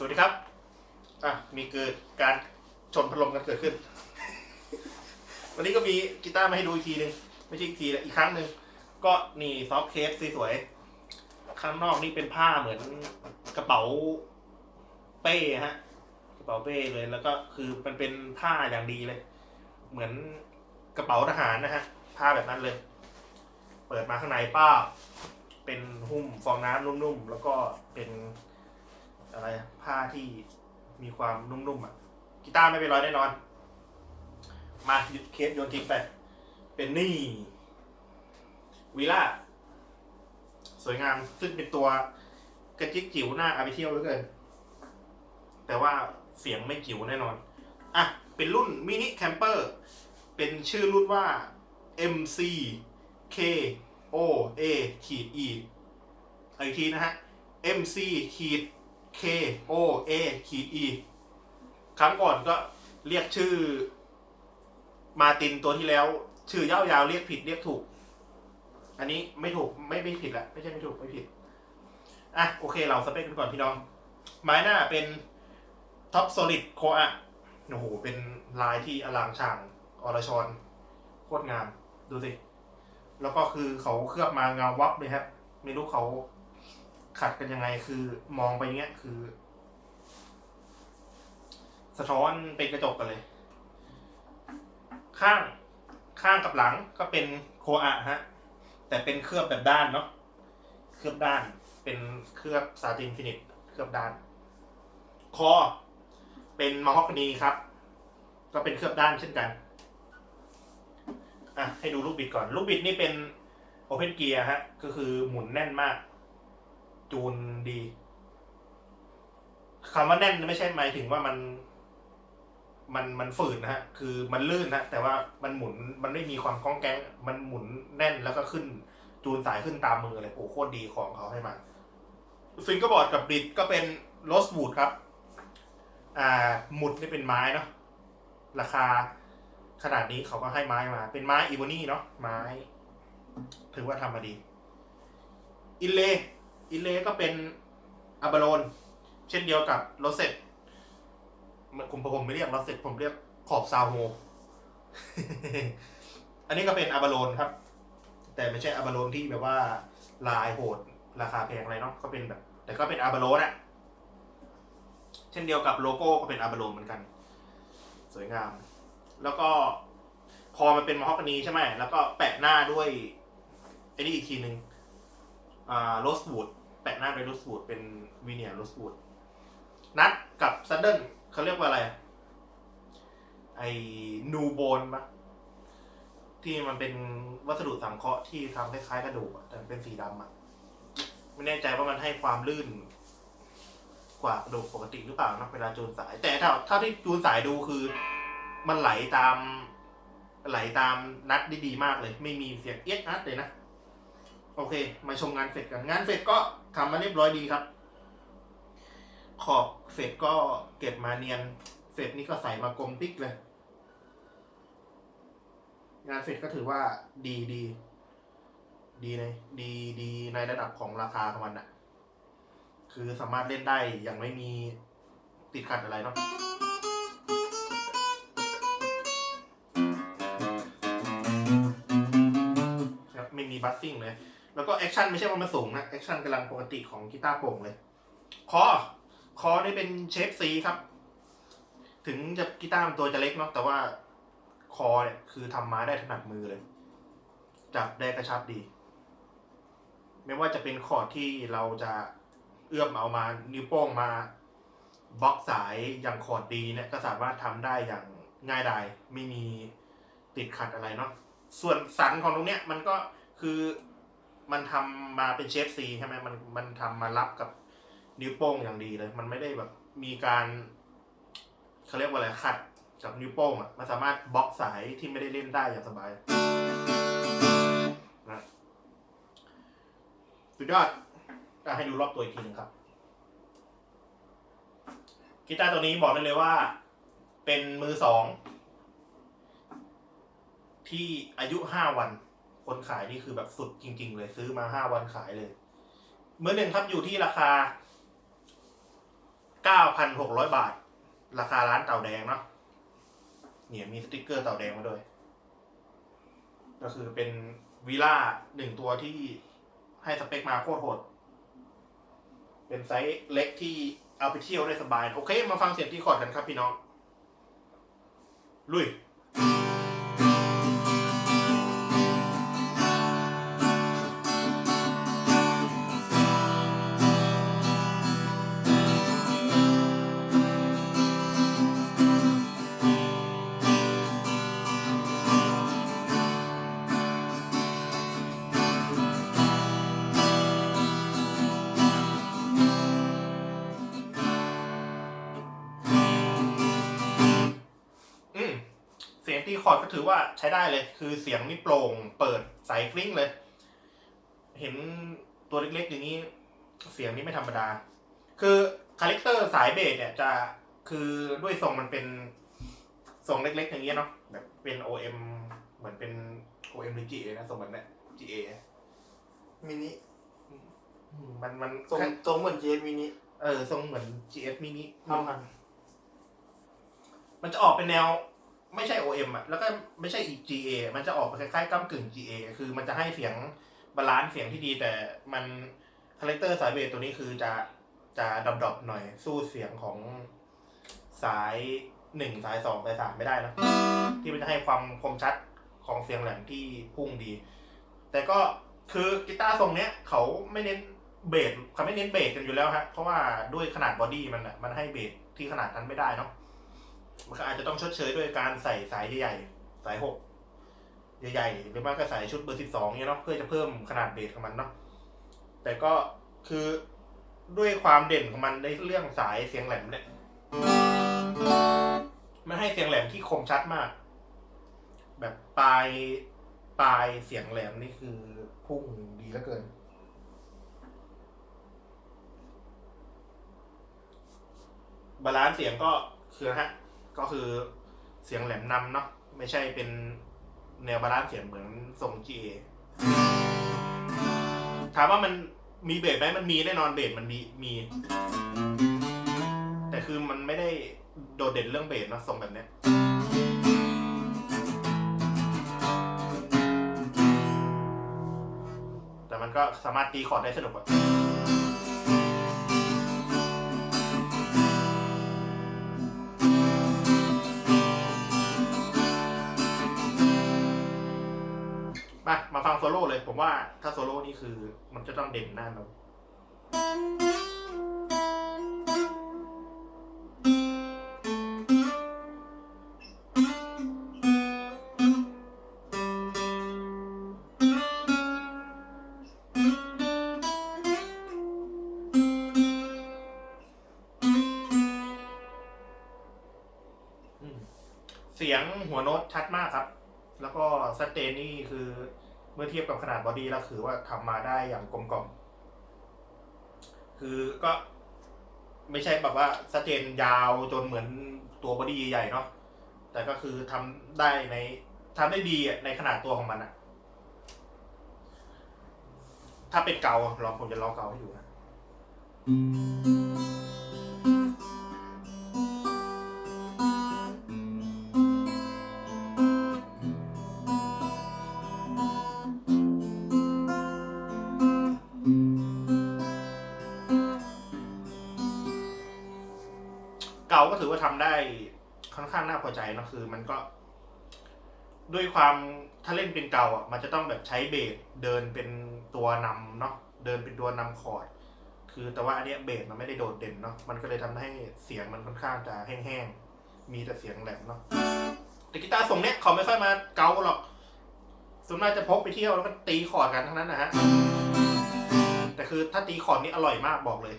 สวัสดีครับ อะ มีเกิดการชนพัดลมกันเกิดขึ้น วันนี้ก็มีกีตาร์มาให้ดูอีกทีหนึ่งไม่ใช่อีกทีละอีกครั้งหนึ่งก็นี่ซอฟต์เคสสวยๆข้างนอกนี่เป็นผ้าเหมือนกระเป๋าเป้ฮะกระเป๋าเป้เลยแล้วก็คือมันเป็นผ้าอย่างดีเลย เหมือนกระเป๋าทหารนะฮะผ้าแบบนั้นเลย เปิดมาข้างในป้า เป็นหุ้มฟองน้ำนุ่มๆแล้วก็เป็น อะไรอะผ้าที่มีความนุ่มๆอะกีตาร์ไม่เป็นรอยแน่นอน มาหยุดเคสโยนทิ้งไป เป็นนี่วีล่าสวยงามซึ่งเป็นตัวกระจิกจิ๋วหน้าอาไปเที่ยวเหลือเกิน แต่ว่าเสียงไม่จิ๋วแน่นอน อะ เป็นรุ่นมินิแคมเปอร์ เป็นชื่อรุ่นว่า MC K O A ขีด E อีกทีนะฮะ MC ขีด K O A ขีด E ครั้งก่อนก็เรียกชื่อ มาตินตัวที่แล้ว ชื่อยาวๆเรียกผิดเรียกถูก อันนี้ไม่ถูกไม่ไม่ผิดละไม่ใช่ไม่ถูกไม่ผิดอะโอเคเราสเปคกันก่อนพี่น้อง ไม้หน้าเป็นท็อปโซลิดโคอะโอ้โหเป็นลายที่อลังช่างอรชรโคตรงาม ดูสิ แล้วก็คือเขาเคลือบมาเงาวับเลยฮะ ไม่รู้เขา ขัดกันยังไงคือมองไปเงี้ยคือ สะท้อนเป็นกระจกกันเลย ข้างข้างกับหลังก็เป็นโคอะฮะ แต่เป็นเคลือบแบบด้านเนาะเคลือบด้าน เป็นเคลือบซาตินฟินิชเคลือบด้าน คอ เป็นม a ฮอกนีครับ ก็เป็นเคลือบด้านเช่นกันอะให้ดูลูกบิดก่อน ลูกบิดนี่เป็นโอเพนเกียร์ฮะ ก็คือหมุนแน่นมาก จูนดีคำว่าแน่นไม่ใช่หมายถึงว่ามัน มันมันฝืดนะฮะ คือมันลื่นนะแต่ว่ามันหมุนมันไม่มีความก้องแกงมันหมุนแน่นแล้วก็ขึ้น จูนสายขึ้นตามมือเลยโอ้โคตรดีของเขาให้มาฟิงเกอร์บอร์ดกับบิดก็เป็นโรสวูดครับ อ่า หมุดนี่เป็นไม้เนาะราคาขนาดนี้เขาก็ให้ไม้มา เป็นไม้อีโบนี่เนาะไม้ ถือว่าทำมาดี อินเล อินเลก็เป็นอาบาโลนเช่นเดียวกับโรเซตผมผมไม่เรียกโรเซตผมเรียกขอบซาวโฮ อันนี้ก็เป็นอาบาโลนครับ แต่ไม่ใช่อาบาโลนที่แบบว่าลายโหดราคาแพงอะไรเนาะก็เป็นแบบ แต่ก็เป็นอาบาโลนอะเช่นเดียวกับโลโก้ก็เป็นอาบาโลนเหมือนกัน สวยงาม แล้วก็คอมันเป็นมอฮอกนีใช่ไหม แล้วก็แปะหน้าด้วยไอ้นี่อีกทีหนึ่งอ่าโรสวูด แปะหน้าด้วยโรสวูดเป็นวีเนียร์โรสวูดนัดกับซัดเดิลเขาเรียกว่าอะไร ไอ้นูโบนปะที่มันเป็นวัสดุสังเคราะห์ที่ทำคล้ายๆกระดูกอะแต่มันเป็นสีดำอะไม่แน่ใจว่ามันให้ความลื่น กว่ากระดูกปกติหรือเปล่านะเวลาจูนสาย แต่ถ้าถ้าที่จูนสายดูคือ มันไหลตาม ไหลตามนัดได้ดีมากเลย ไม่มีเสียงเอียดนัดเลยนะ โอเค มาชมงานเฟดกันงานเฟดก็ทำมาเรียบร้อยดีครับ ขอบเฟดก็เก็บมาเนียนเฟดนี่ก็ใส่มากลมติ๊กเลย งานเฟดก็ถือว่าดีดีดีในดีดีในระดับของราคาของมันอะคือสามารถเล่นได้อย่างไม่มีติดขัดอะไรเนาะครับไม่มีบัสซิ่งเลย แล้วก็แอคชั่นไม่ใช่ว่ามันสูงนะแอคชั่นกำลังปกติของกีตาร์โปร่งเลย คอ คอนี่เป็นเชฟซีครับ ถึงจะกีตาร์มันตัวจะเล็กเนาะแต่ว่าคอเนี่ยคือทำมาได้ถนัดมือเลย จับได้กระชับดี ไม่ว่าจะเป็นคอร์ดที่เราจะเอื้อมเอามา นิ้วโป้งมาบล็อกสายอย่างคอร์ดดีเนี่ยก็สามารถทำได้อย่างง่ายดายไม่มีติดขัดอะไรเนาะส่วนสันของตรงเนี้ยมันก็คือ มันทำมาเป็นเชฟซีใช่ไหมมันมันทำมารับกับนิ้วโป้งอย่างดีเลย มันไม่ได้แบบมีการเขาเรียกว่าอะไรขัดกับนิ้วโป้งอะมันสามารถบล็อกสายที่ไม่ได้เล่นได้อย่างสบายนะสุดยอดอะให้ดูรอบตัวอีกทีหนึ่งครับกีตาร์ตัวนี้บอกได้เลยว่า เป็นมือสอง ที่อายุห้าวัน คนขายนี่คือแบบสุดจริง ๆ เลยซื้อมาห้าวันขายเลย เมื่อหนึ่งครับอยู่ที่ราคาเก้าพันหกร้อยบาท ราคาร้านเต่าแดงเนาะเนี่ยมีสติกเกอร์เต่าแดงมาด้วย ก็คือเป็นวีล่าหนึ่งตัวที่ให้สเปคมาโคตรโหด เป็นไซส์เล็กที่เอาไปเที่ยวได้สบาย โอเค มาฟังเสียงที่คอร์ดกันครับพี่น้อง ลุย คอร์ดก็ถือว่าใช้ได้เลย คือเสียงนี่โปร่ง เปิดใสกริ้งเลย เห็นตัวเล็กๆอย่างนี้ เสียงนี้ไม่ธรรมดา คือคาแรคเตอร์สายเบสเนี่ยจะคือด้วยทรงมันเป็นทรงเล็กๆ อย่างเงี้ยเนาะแบบเป็น OM เหมือนเป็น OM หรือ GA นะทรงแบบเนี้ย GA มินิอืมมันมันทรงทรงเหมือนเจมินิเออทรงเหมือน GS mini เท่ากันมันจะออกเป็นแนว ไม่ใช่ OM อะแล้วก็ไม่ใช่ GA มันจะออกคล้ายๆก้ากึ่ง GA คือมันจะให้เสียงบาลานซ์เสียงที่ดีแต่มันคาแรคเตอร์สายเบสตัวนี้คือจะจะดรอปๆหน่อยสู้เสียงของสายหนึ่งสายสองสายสามไม่ได้นะที่มันจะให้ความคมชัดของเสียงแหลมที่พุ่งดี แต่ก็คือกีตาร์ทรงเนี้ยเขาไม่เน้นเบสเขาไม่เน้นเบสกันอยู่แล้วฮะเพราะว่าด้วยขนาดบอดี้มันอะมันให้เบสที่ขนาดนั้นไม่ได้เนาะ มันก็อาจจะต้องชดเชยด้วยการใส่สายใหญ่ๆสายหกใหญ่ๆหรือไม่ก็ใส่ชุดเบอร์สิบสองเนี่ยเนาะเพื่อจะเพิ่มขนาดเบสของมันเนาะแต่ก็คือด้วยความเด่นของมันในเรื่องสายเสียงแหลมเนี่ยมันให้เสียงแหลมที่คมชัดมาก แบบปลายปลายเสียงแหลมนี่คือพุ่งดีเหลือเกิน บาลานซ์เสียงก็คือฮะ ก็คือเสียงแหลมนำเนาะไม่ใช่เป็นแนวบาลานซ์เสียงเหมือนทรง GA ถามว่ามันมีเบสไหมมันมีแน่นอนเบสมันมีมี แต่คือมันไม่ได้โดดเด่นเรื่องเบสเนาะทรงแบบเนี้ยแต่มันก็สามารถตีคอร์ดได้สนุกอะ โซโล่เลย ผมว่าถ้าโซโล่นี่คือมันจะต้องเด่นหน้าเราอืมเสียงหัวโน้ตชัดมากครับ แล้วก็สเตนนี่คือ มื่อเทียบกับขนาดบอดี้แล้วคือว่าทำมาได้อย่างกลมกล่อมคือก็ไม่ใช่แบบว่าสเตนยาวจนเหมือนตัวบอดี้ใหญ่เนาะแต่ก็คือทำได้ในทำได้ดีในขนาดตัวของมันอะถ้าเป็นเกาลองผมจะลองเกาให้ดูนะ ค่อนข้างน่าพอใจเนะคือ มันก็ ด้วยความถ้าเล่นเป็นเก่าอะ มันจะต้องแบบใช้เบสเดินเป็นตัวนำเนาะเดินเป็นตัวนำคอร์ดคือแต่ว่าอันเนี้ยเบสมันไม่ได้โดดเด่นเนาะมันก็เลยทำให้เสียงมันค่อนข้างจะแห้งๆมีแต่เสียงแหลมเนาะแต่กีตาร์ทรงเนี้ยเขาไม่ค่อยมาเกาหรอกส่วนมากจะพกไปเที่ยวแล้วก็ตีคอร์ดกันทั้งนั้นนะฮะแต่คือถ้าตีคอร์ดนี่อร่อยมากบอกเลย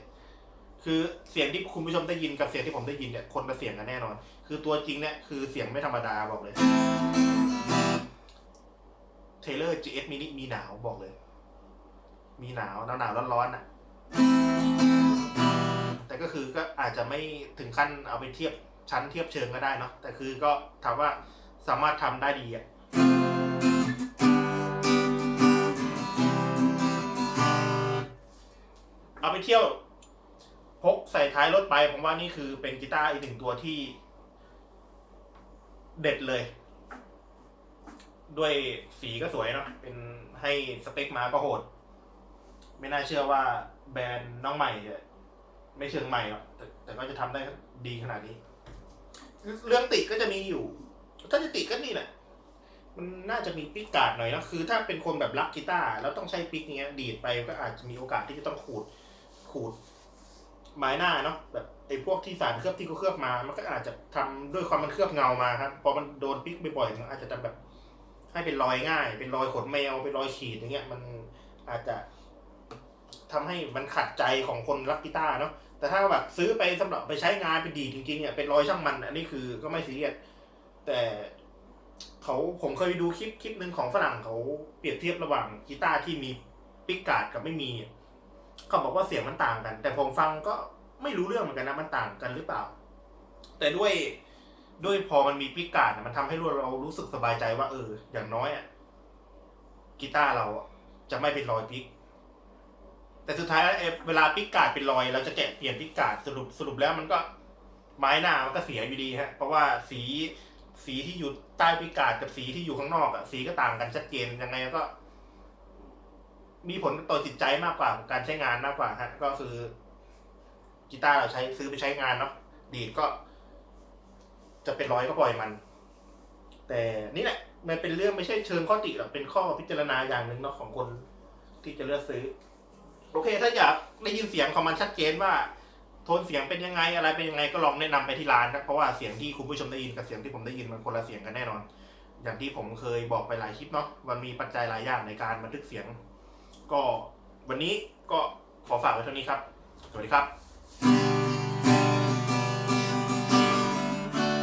คือเสียงที่คุณผู้ชมได้ยินกับเสียงที่ผมได้ยินเนี่ยคนละเสียงกันแน่นอน คือตัวจริงเนี่ยคือเสียงไม่ธรรมดาบอกเลยเทเลอร์ GS mini มีหนาวบอกเลย มีหนาวหนาวหนาวร้อนร้อนอะ แต่ก็คือก็อาจจะไม่ถึงขั้นเอาไปเทียบชั้นเทียบเชิงก็ได้เนาะแต่คือก็ถามว่าสามารถทำได้ดีอะเอาไปเที่ยว พกใส่ท้ายรถไปผมว่านี่คือเป็นกีตาร์อีกหนึ่งตัวที่ เด็ดเลย ด้วยสีก็สวยเนาะเป็นให้สเปคมาก็โหด ไม่น่าเชื่อว่าแบรนด์น้องใหม่จะไม่เชิงใหม่หรอกแต่แต่ก็จะทำได้ดีขนาดนี้ เรื่องติดก็จะมีอยู่ ถ้าจะติดก็นี่แหละมันน่าจะมีปิกการ์ดหน่อยนะคือถ้าเป็นคนแบบรักกีตาร์แล้วต้องใช้ปิกเงี้ย ดีดไปก็อาจจะมีโอกาสที่จะต้องขูดขูด ไม้หน้าเนาะแบบไอ้พวกที่สารเคลือบที่เขาเคลือบมา มันก็อาจจะทำด้วยความมันเคลือบเงามาครับพอมันโดนปิกบ่อยๆมันอาจจะทำแบบ ให้เป็นรอยง่าย เป็นรอยขนแมวเป็นรอยขีดอย่างเงี้ย มันอาจจะทำให้มันขัดใจของคนรักกีตาร์เนาะแต่ถ้าแบบซื้อไปสำหรับไปใช้งานเป็นดีจริงๆเนี่ยเป็นรอยช่างมัน อันนี้คือก็ไม่ซีเรียสแต่เขาผมเคยดูคลิปคลิปหนึ่งของฝรั่งเขาเปรียบเทียบระหว่างกีตาร์ที่มีปิกการ์ดกับไม่มี เขาบอกว่าเสียงมันต่างกัน แต่ผมฟังก็ไม่รู้เรื่องเหมือนกันนะมันต่างกันหรือเปล่า แต่ด้วยด้วยพอมันมีปิกการ์ดอะมันทำให้เรารู้สึกสบายใจว่า เออ อย่างน้อยอะกีตาร์เราจะไม่เป็นรอยปิก แต่สุดท้ายเวลาปิกกาดเป็นรอย เราจะแกะเปลี่ยนปิกกาดสรุปสรุปแล้วมันก็ไม้หน้ามันก็เสียอยู่ดีฮะ เพราะว่าสีสีที่อยู่ใต้ปิกกาดกับสีที่อยู่ข้างนอกอะสีก็ต่างกันชัดเจนยังไงก็ มีผลต่อจิตใจมากกว่าการใช้งานมากกว่าฮะก็คือกีตาร์เราใช้ซื้อไปใช้งานเนาะดีดก็ จะเป็นร้อยก็ปล่อยมัน แต่นี่แหละ มันเป็นเรื่องไม่ใช่เชิงข้อติหรอกเป็นข้อพิจารณาอย่างหนึ่งเนาะของคนที่จะเลือกซื้อ โอเค ถ้าอยากได้ยินเสียงของมันชัดเจนว่า โทนเสียงเป็นยังไงอะไรเป็นยังไงก็ลองแนะนำไปที่ร้านนะเพราะว่าเสียงที่คุณผู้ชมได้ยินกับเสียงที่ผมได้ยินมันคนละเสียงกันแน่นอน อย่างที่ผมเคยบอกไปหลายคลิปเนาะมันมีปัจจัยหลายอย่างในการบันทึกเสียง ก็วันนี้ก็ขอฝากไว้เท่านี้ครับ สวัสดีครับ